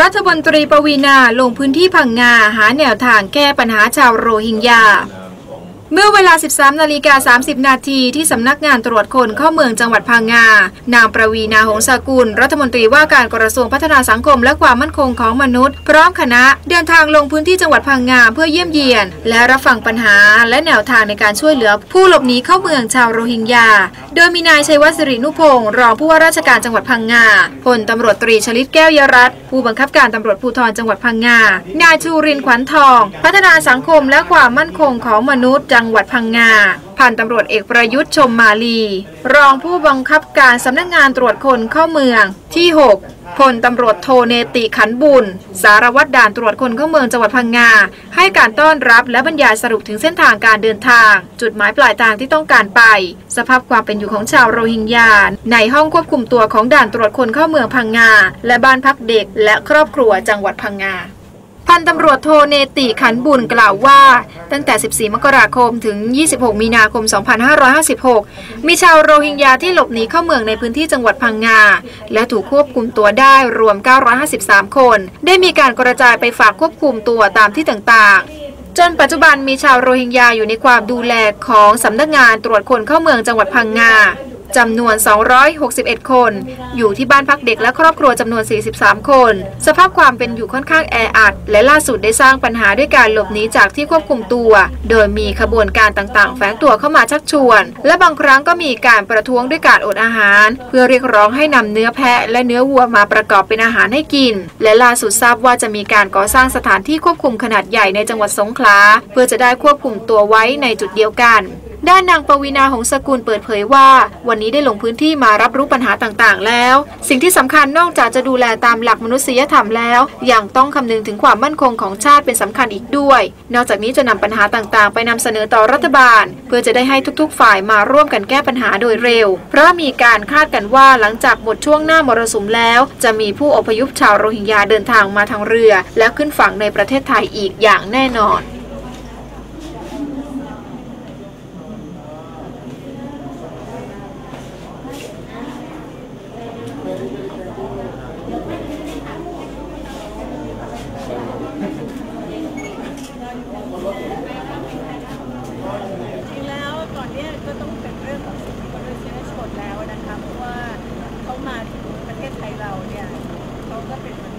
รัฐมนตรีปวีณาลงพื้นที่พังงาหาแนวทางแก้ปัญหาชาวโรฮิงญา เมื่อเวลา 13 นาฬิกา 30 นาทีที่สำนักงานตรวจคนเข้าเมืองจังหวัดพังงา นางประวีนาหงสกุล รัฐมนตรีว่าการกระทรวงพัฒนาสังคมและความมั่นคงของมนุษย์ พร้อมคณะเดินทางลงพื้นที่จังหวัดพังงาเพื่อเยี่ยมเยียน และรับฟังปัญหาและแนวทางในการช่วยเหลือผู้หลบหนีเข้าเมืองชาวโรฮิงญา โดยมีนายชัยวัฒน์สิรินุพงศ์รองผู้ว่าราชการจังหวัดพังงา พลตำรวจตรีชลิตแก้วยรัตผู้บังคับการตำรวจภูธรจังหวัดพังงา นายชูรินขวัญทอง พัฒนาสังคมและความมั่นคงของมนุษย์จังหวัดพังงา พันตำรวจเอกประยุทธ์ชมมาลี รองผู้บังคับการสำนักงงานตรวจคนเข้าเมืองที่ 6 พลตำรวจโทเนติขันบุญ สารวัตรด่านตรวจคนเข้าเมืองจังหวัดพังงา ให้การต้อนรับและบรรยายสรุปถึงเส้นทางการเดินทาง จุดหมายปลายทางที่ต้องการไป สภาพความเป็นอยู่ของชาวโรฮิงญาในห้องควบคุมตัวของด่านตรวจคนเข้าเมืองพังงา และบ้านพักเด็กและครอบครัวจังหวัดพังงา พันตำรวจโทเนติขันบุญกล่าวว่า ตั้งแต่ 14 มกราคมถึง 26 มีนาคม 2556 มีชาวโรฮิงญาที่หลบหนีเข้าเมืองในพื้นที่จังหวัดพังงา และถูกควบคุมตัวได้รวม 953 คน ได้มีการกระจายไปฝากควบคุมตัวตามที่ต่างๆจนปัจจุบันมีชาวโรฮิงญาอยู่ในความดูแลของสำนักงานตรวจคนเข้าเมืองจังหวัดพังงา จำนวน 261 คน อยู่ที่บ้านพักเด็กและครอบครัวจำนวน 43 คน สภาพความเป็นอยู่ค่อนข้างแออัด และล่าสุดได้สร้างปัญหาด้วยการหลบหนีจากที่ควบคุมตัว โดยมีขบวนการต่างๆ แฝงตัวเข้ามาชักชวน และบางครั้งก็มีการประท้วงด้วยการอดอาหาร เพื่อเรียกร้องให้นำเนื้อแพะ และเนื้อวัวมาประกอบเป็นอาหารให้กิน และล่าสุดทราบว่าจะมีการก่อสร้างสถานที่ควบคุมขนาดใหญ่ในจังหวัดสงขลาเพื่อจะได้ควบคุมตัวไว้ในจุดเดียวกัน ด้านนางปวีนาหงสกุลเปิดเผยว่า วันนี้ได้ลงพื้นที่มารับรู้ปัญหาต่างๆ แล้ว สิ่งที่สำคัญนอกจากจะดูแลตามหลักมนุษยธรรมแล้ว ยังต้องคำนึงถึงความมั่นคงของชาติเป็นสำคัญอีกด้วย นอกจากนี้จะนำปัญหาต่างๆ ไปนำเสนอต่อรัฐบาล เพื่อจะได้ให้ทุกๆ ฝ่ายมาร่วมกันแก้ปัญหาโดยเร็ว เพราะมีการคาดกันว่าหลังจากหมดช่วงหน้ามรสุมแล้ว จะมีผู้อพยพชาวโรฮิงญาเดินทางมาทางเรือ และขึ้นฝั่งในประเทศไทยอีกอย่างแน่นอน Gracias.